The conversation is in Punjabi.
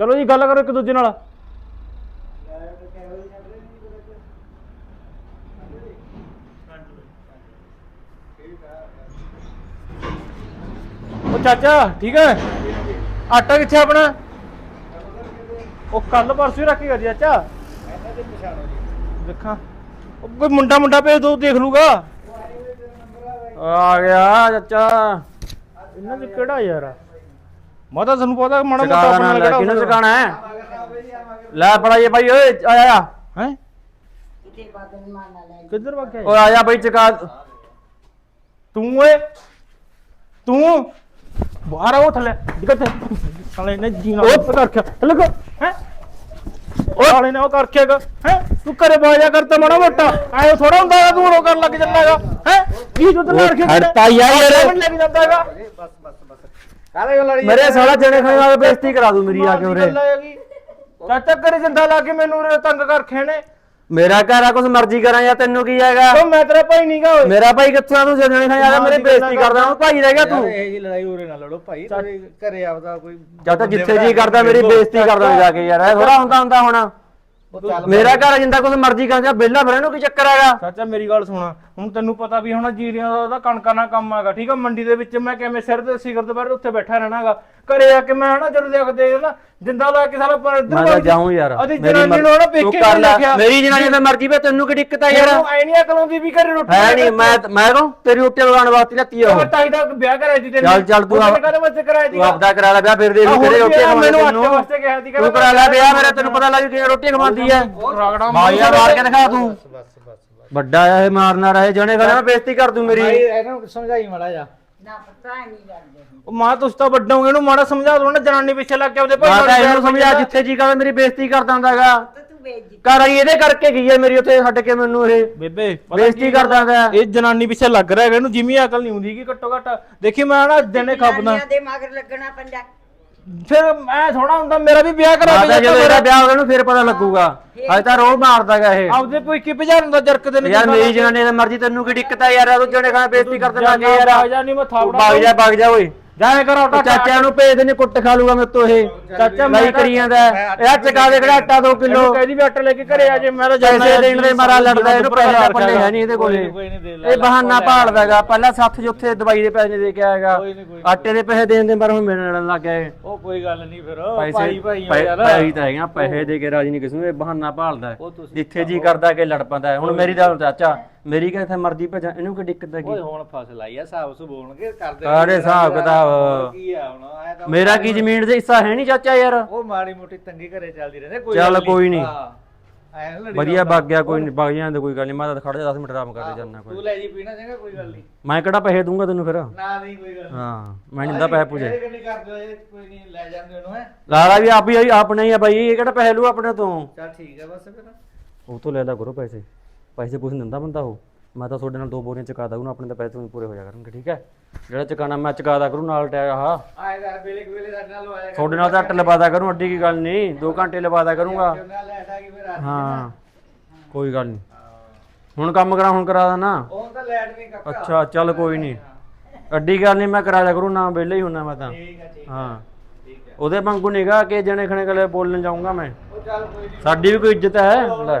ਚਲੋ ਜੀ, ਗੱਲ ਕਰੋ ਇੱਕ ਦੂਜੇ ਨਾਲ। ਉਹ ਚਾਚਾ, ਠੀਕ ਹੈ? ਆਟਾ ਕਿੱਥੇ ਆਪਣਾ? ਉਹ ਕੱਲ ਪਰਸੋਂ ਹੀ ਰੱਖੇਗਾ ਜੀ ਚਾਚਾ। ਦੇਖਾਂ। ਉਹ ਕੋਈ ਮੁੰਡਾ ਮੁੰਡਾ ਭੇਜ ਦੋ, ਦੇਖ ਲੂਗਾ ਆ ਗਿਆ ਚਾਚਾ। ਇਹਨਾਂ ਚ ਕਿਹੜਾ ਯਾਰ ਮੈਂ ਤਾਂ ਤੁਹਾਨੂੰ ਪਤਾ ਮਾੜਾ ਮੋਟਾ ਆਪਣਾ ਲੈ ਕਿਹੜਾ ਕਿਹਨੂੰ ਹੁੰਦਾ। ਚਕਾਣਾ ਹੈ? ਲੈ ਫੜਾਈਏ ਭਾਈ ਓਏ ਆ ਆ ਹੈਂ? ਕਿੱਧਰ ਵਗ ਗਿਆ ਓਏ ਆ ਜਾ ਭਾਈ ਚਕਾ। ਤੂੰ ਓਏ। ਤੂੰ। ਬਾਹਰ ਆਓ ਥੱਲੇ ਦਿਖਤ ਸਾਲੇ ਨੇ ਜੀਣਾ ਉਹ ਕਰ ਰੱਖਿਆ ਲੱਗ ਹੈ? ਉਹ ਸਾਲੇ ਨੇ ਉਹ ਕਰ ਰੱਖਿਆਗਾ ਹੈ? ਤੂੰ ਘਰੇ ਬਾਜਾ ਕਰ ਤਾ ਮਾੜਾ ਮੋਟਾ। ਐ ਥੋੜਾ ਹੁੰਦਾ ਤੂੰ ਰੋ ਕਰਨ ਲੱਗ ਜਾਂਦਾਗਾ ਹੈ? ਕੀ ਜੁੱਤ ਲੜ ਕੇ ਹਟਤਾ ਯਾਰ। ਯਾਰ। ਲੱਗ ਜਾਂਦਾਗਾ ਕਾਹਦੇ ਗੱਲ ਲੜੀ ਮੇਰੇ ਸਾਲਾ ਜਣੇ ਖਾਣੇ ਨਾਲ ਬੇਇੱਜ਼ਤੀ ਕਰਾ ਦੂ ਮੇਰੀ ਆ ਕੇ ਉਰੇ। ਚਾਚਾ ਘਰੇ ਜਿੰਦਾ ਲਾ ਕੇ ਮੈਨੂੰ ਉਰੇ ਤੰਗ ਕਰ ਖੇਣੇ। ਮੇਰਾ ਘਰ ਆ ਕੁਛ ਮਰਜ਼ੀ ਕਰਾਂ ਜਾਂ ਤੈਨੂੰ ਕੀ ਹੈਗਾ? ਉਹ ਮੈਂ ਤੇਰਾ ਭਾਈ ਨਹੀਂਗਾ ਓਏ। ਮੇਰਾ ਭਾਈ ਕਿੱਥੋਂ ਆ? ਤੂੰ ਜਣੇ ਖਾਣੇ ਗਿਆ ਮੇਰੇ ਬੇਇੱਜ਼ਤੀ ਕਰਦਾ ਹੁਣ ਭਾਈ ਰਹਿ ਗਿਆ ਤੂੰ। ਇਹ ਜੀ ਲੜਾਈ ਉਰੇ ਨਾ ਲੜੋ ਭਾਈ ਘਰੇ ਆਪਦਾ ਕੋਈ ਜਦ ਤੱਕ ਜਿੱਥੇ ਜੀ ਕਰਦਾ ਮੇਰੀ ਬੇਇੱਜ਼ਤੀ ਕਰਦਾ ਜਾ ਕੇ ਯਾਰ ਇਹ ਥੋੜਾ ਹੁੰਦਾ ਹੁੰਦਾ ਹੁਣ। ਉਹ ਚੱਲ ਮੇਰਾ ਘਰ ਆ ਜਿੰਦਾ ਕੁਛ ਮਰਜ਼ੀ ਕਰਾਂ ਜਾਂ ਬੇਲਾ ਫਿਰ ਇਹਨੂੰ ਕੀ ਚੱਕਰ ਹੈਗਾ? ਚਾਚਾ ਮੇਰੀ ਗੱਲ ਸੁਣਾ। ਹੁਣ ਤੈਨੂੰ ਪਤਾ ਵੀ ਹੁਣ ਜੀਰੀਆਂ ਦਾ ਉਹਦਾ ਕਣਕਾਂ ਦਾ ਕੰਮ ਹੈਗਾ ਠੀਕ ਆ? ਮੰਡੀ ਦੇ ਵਿੱਚ ਮੈਂ ਕਿਵੇਂ ਸਿਰ ਤੇ ਸਿਖਰ ਦੁਪਹਿਰ ਉੱਥੇ ਬੈਠਾ ਰਹਿਣਾਗਾ ਘਰੇ ਆ ਕੇ ਮੈਂ ਹਨਾ ਜਦੋਂ ਦੇਖ ਦੇਖ ਨਾ ਜਿੰਦਾ ਲਾ ਕੇ ਸਾਲਾ ਪਰ ਇੱਧਰ ਮੈਂ ਤਾਂ ਜਾਊਂ ਯਾਰ ਅਦੀ ਮੇਰੀ ਜਨਾਨੀ ਨੂੰ ਤੂੰ ਪੇਕੇ ਕਰ ਨਹੀਂ ਲੈ ਰੱਖਿਆ ਮੇਰੀ ਜਨਾਨੀ ਦਾ ਮਰਜ਼ੀ ਵੇ ਤੈਨੂੰ ਕੀ ਦਿੱਕਤ ਆ ਯਾਰ? ਐ ਨਹੀਂ ਅਕਲ ਆਉਂਦੀ ਵੀ ਘਰੇ ਰੋਟੀ ਹੈ ਨਹੀਂ ਮੈਂ ਮੈਂ ਕਹੂੰ ਤੇਰੀ ਰੋਟੀ ਲਗਾਉਣ ਵਾਸਤੇ ਲੱਤੀ ਆ ਉਹ। ਤਾਈ ਦਾ ਵਿਆਹ ਕਰਾਇਆ ਸੀ ਤੈਨੂੰ। ਚੱਲ ਚੱਲ ਤੂੰ ਕਾਹਦੇ ਵਾਸਤੇ ਕਰਾਇਆ ਤੂੰ ਸੀਗਾ? ਆਪਦਾ ਕਰਾ ਲੈ ਵਿਆਹ ਫਿਰ ਦੇ ਨੂੰ ਤੇਰੇ ਰੋਟੀ ਖਵਾਉਣੀ ਮੈਨੂੰ ਤੈਨੂੰ। ਆਟੇ ਵਾਸਤੇ ਕਿਹਾ ਸੀ ਤੂੰ ਕਰਾ ਲੈ ਵਿਆਹ ਮੇਰਾ ਤੈਨੂੰ ਪਤਾ ਲੱਗ ਕਿ ਰੋਟੀ ਖਵਾਉਂਦੀ ਐ ਰਗੜਾ ਮਾਇਆ ਮਾਰ ਕੇ ਦਿਖਾ ਤੂੰ। ਬਸ ਬਸ ਬਸ ਵੱਡਾ ਆ ਇਹ ਮਾਰਨਾ ਰਹੇ ਜਣੇ ਮੈਂ ਬੇਇੱਜ਼ਤੀ ਕਰ ਦੂੰ ਮੇਰੀ। ਭਾਈ ਇਹਨੂੰ ਸਮਝਾਈ ਮਾੜਾ ਜਾ ਨਾ ਪਤਾ ਨਹੀਂ ਕਰਦੇ ਉਹ ਮਾਂ ਤੁਸੀਂ ਤਾਂ ਵੱਡਾ ਹੋਗੇ ਇਹਨੂੰ ਮਾੜਾ ਸਮਝਾ ਦੋ ਨਾ ਜਨਾਨੀ ਪਿੱਛੇ ਲੱਗ ਕੇ ਉਹਦੇ ਭਾਈ ਮੈਂ ਨਾਲ ਤਾਂ ਪਿਆਰ ਇਹਨੂੰ ਸਮਝਾ ਜਿੱਥੇ ਜੀ ਕਰਦਾ ਮੇਰੀ ਬੇਇੱਜ਼ਤੀ ਕਰਦਾ ਹੁੰਦਾਗਾ ਤਾਂ ਤੂੰ ਵੇਚ ਘਰ ਆਈ ਇਹਦੇ ਕਰਕੇ ਗਈ ਐ ਮੇਰੀ ਉੱਥੇ ਛੱਡ ਕੇ ਮੈਨੂੰ ਇਹ। ਬੇਬੇ ਪਤਾ ਬੇਇੱਜ਼ਤੀ ਕੀ ਕਰਦਾ ਹੁੰਦਾ ਇਹ ਜਨਾਨੀ ਪਿੱਛੇ ਲੱਗ ਰਿਹਾ ਹੈਗਾ ਇਹਨੂੰ ਜਿਮੀ ਅਕਲ ਨਹੀਂ ਹੁੰਦੀ ਕਿ ਘੱਟੋ ਘੱਟ। ਦੇਖੀ ਮੈਂ ਨਾ ਦਿਨੇ ਖਪਦਾ। ਦੇ ਮਗਰ ਲੱਗਣਾ ਪੈਂਦਾ। ਫਿਰ ਮੈਂ ਥੋੜਾ ਹੁੰਦਾ ਮੇਰਾ ਵੀ ਵਿਆਹ ਕਰਾ ਮਾਤਾ ਜਦੋਂ ਇਹਦਾ ਵਿਆਹ ਹੋ ਗਿਆ ਨੂੰ ਫਿਰ ਪਤਾ ਲੱਗੂਗਾ। ਅੱਜ ਤਾਂ ਰੋਹ ਮਾਰਦਾਗਾ ਇਹ। ਆਪਦੇ ਕੋਈ ਕੀ ਭਜਾਣ ਦਾ ਜਰਕ ਦੇ ਯਾਰ ਮੇਰੀ ਜਨਾਨੀ ਦਾ ਮਰਜ਼ੀ ਤੈਨੂੰ ਕੀ ਦਿੱਕਤ ਆ ਯਾਰ? ਤੂੰ ਜਣੇ ਖਾਣਾ ਬੇਇੱਜ਼ਤੀ ਕਰਦਾ ਲੱਗੇ ਯਾਰ। ਆ ਜਾ ਨਹੀਂ ਮੈਂ ਥਾਪੜਾ ਵਗ ਜਾ ਵਗ ਜਾ ਓਏ। ਜਾਏ ਕਰ ਆਟਾ ਚਾਚਾ ਨੂੰ ਭੇਜ ਦੇਣੇ ਕੁੱਟ ਖਾ ਲੂਗਾ ਮੇਰੇ ਤੋਂ ਇਹ। ਚਾਚਾ ਮੈਂ ਕਰੀ ਜਾਂਦਾ ਇਹ ਚਕਾ ਦੇ ਕਿਹੜਾ ਆਟਾ 2 ਕਿਲੋ। ਕਹਿਦੀ ਵੀ ਆਟਾ ਲੈ ਕੇ ਘਰੇ ਆ ਜੇ ਮੈਂ ਤਾਂ ਜਾਣਾ ਪੈਸੇ ਦੇਣ ਦੇ ਮਾਰਾ ਲੜਦਾ ਇਹਨੂੰ ਪੈਸੇ ਦਾ ਪੱਲੇ ਹੈ ਨਹੀਂ ਇਹਦੇ ਕੋਲੇ। ਦੇ ਇਹ ਬਹਾਨਾ ਭਾਲਦਾਗਾ ਪਹਿਲਾਂ ਸੱਥ ਜਿੱਥੇ ਦਵਾਈ ਦੇ ਪੈਸੇ ਦੇ ਕੇ ਆਏਗਾ। ਆਟੇ ਦੇ ਪੈਸੇ ਦੇਣ ਦੇ ਮਾਰੇ ਹੁਣ ਮੇਰੇ ਲੜਨ ਲੱਗ ਗਿਆ ਉਹ ਕੋਈ ਗੱਲ ਨਹੀਂ ਫਿਰ। ਭਾਈ ਭਾਈ ਯਾਰ। ਪੈਸੇ ਤਾਂ ਹੈਗਾ ਪੈਸੇ ਦੇ ਕੇ ਰਾਜੀ ਨਹੀਂ ਕਿਸੇ ਨੂੰ। ਇਹ ਬਹਾਨਾ ਭਾਲਦਾ ਜਿੱਥੇ ਜੀ ਕਰਦਾ ਕਿ ਲੜ ਪੈਂਦਾ। ਹੁਣ ਮੇਰੀ ਗੱਲ ਚਾਚਾ ਮੇਰੀ ਕਿਥੇ ਮਰਜ਼ੀ ਭੇਜਾਂ ਇਹਨੂੰ ਕੀ ਦਿੱਕਤ ਹੈਗੀ ਓਏ ਹੁਣ ਫਸਲ ਆਈ ਆ ਹਿਸਾਬ ਸੁ ਬੋਲਣਗੇ ਕਰਦੇ ਸਾਰੇ ਹਿਸਾਬ ਕਿਤਾਬ। ਕੀ ਆ ਹੁਣ ਤਾਂ ਮੇਰਾ ਕੀ ਜ਼ਮੀਨ ਦੇ ਹਿੱਸਾ ਹੈ ਨਹੀਂ ਚਾਚਾ ਯਾਰ ਉਹ ਮਾੜੀ ਮੋਟੀ ਤੰਗੀ ਘਰੇ ਚੱਲਦੀ ਰਹਿੰਦੇ ਕੋਈ ਚੱਲ ਗੱਲ ਨੀ। ਕੋਈ ਨੀ। ਹਾਂ। ਐਂ ਨੀ ਲੜੀ ਵਧੀਆ ਜਾਂਦਾ। ਵਗ ਗਿਆ ਕੋਈ ਨਹੀਂ ਵਗ ਜਾਂਦੇ ਕੋਈ ਗੱਲ ਨਹੀਂ ਮੈਂ ਤਾਂ ਖੜ ਜਾ 10 ਮਿੰਟ ਆਰਾਮ ਕਰਦੇ ਜਾਨਾ ਕੋਈ ਤੂੰ ਲੈ ਜੀ ਪੀਣਾ ਚੰਗਾ ਕੋਈ ਗੱਲ ਨਹੀਂ ਮੈਂ ਕਿਹੜਾ ਪੈਸੇ ਦੂੰਗਾ ਤੈਨੂੰ ਫਿਰ ਨਾ ਨਹੀਂ ਕੋਈ ਗੱਲ ਨੀ। ਹਾਂ ਮੈਂ ਨਹੀਂ ਦਿੰਦਾ ਪੈਸੇ ਪੂਜੇ ਇਹ ਕਿੰਨੀ ਕਰਦੇ ਹੋ ਇਹ ਕੋਈ ਨਹੀਂ ਲੈ ਜਾਂਦੇ ਉਹਨੂੰ ਹੈ ਲਾਲਾ ਵੀ ਆਪ ਹੀ ਆਪਣੇ ਹੀ ਆ ਬਾਈ ਇਹ ਕਿਹੜਾ ਪੈਸੇ ਲੂ ਆਪਣੇ ਤੋਂ ਚੱਲ ਠੀਕ ਹੈ ਬਸ ਫਿਰ ਉਹ ਤੋਂ ਲੈ ਲਿਆ ਕਰੋ ਪੈਸੇ ਪੈਸੇ ਨੀ ਦਿੰਦਾ ਬੰਦਾ ਉਹ। ਮੈਂ ਤਾਂ ਤੁਹਾਡੇ ਨਾਲ ਦੋ ਬੋਰੀਆਂ ਚੁਕਾ ਦਊਂ ਆਪਣੇ ਤਾਂ ਪੈਸੇ ਵੀ ਪੂਰੇ ਹੋ ਜਾ ਕਰਨਗੇ ਠੀਕ ਹੈ? ਜਿਹੜਾ ਚੁਕਾਣਾ ਮੈਂ ਚੁਕਾਦਾ ਕਰੂੰ ਨਾਲ ਟੈ ਆਹ। ਆਏ ਕਰ ਵੇਲੇ ਵੇਲੇ ਸਾਡੇ ਨਾਲ ਕਰ। ਤੁਹਾਡੇ ਨਾਲ ਤਾਂ ਅੱਟ ਲਵਾਦਾ ਕਰੂੰ ਅੱਡੀ ਕੀ ਗੱਲ ਨਹੀਂ। 2 ਘੰਟੇ ਲਵਾਦਾ ਕਰੂੰਗਾ। ਹਾਂ ਕੋਈ ਗੱਲ ਨਹੀਂ। ਹੁਣ ਕੰਮ ਕਰਾ ਹੁਣ ਕਰਾ ਨਾ। ਉਹ ਤਾਂ ਲੈਟ ਨਹੀਂ ਕੱਕਾ। ਅੱਛਾ ਚੱਲ ਕੋਈ ਨਹੀਂ। ਅੱਡੀ ਗੱਲ ਨਹੀਂ ਮੈਂ ਕਰਾ ਦਿਆ ਕਰੂੰ ਨਾ ਵਿਹਲੇ ਹੀ ਹੁੰਨਾ ਮੈਂ ਤਾਂ। ਠੀਕ ਹੈ ਠੀਕ ਉਹਦੇ ਵਾਂਗੂ ਨਿਗਾ ਕਿ ਜਣੇ ਖਣੇ ਗਲੇ ਬੋਲਣ ਜਾਊਂਗਾ ਮੈਂ। ਸਾਡੀ ਵੀ ਕੋਈ ਇੱਜ਼ਤ ਹੈ। ਲੈ।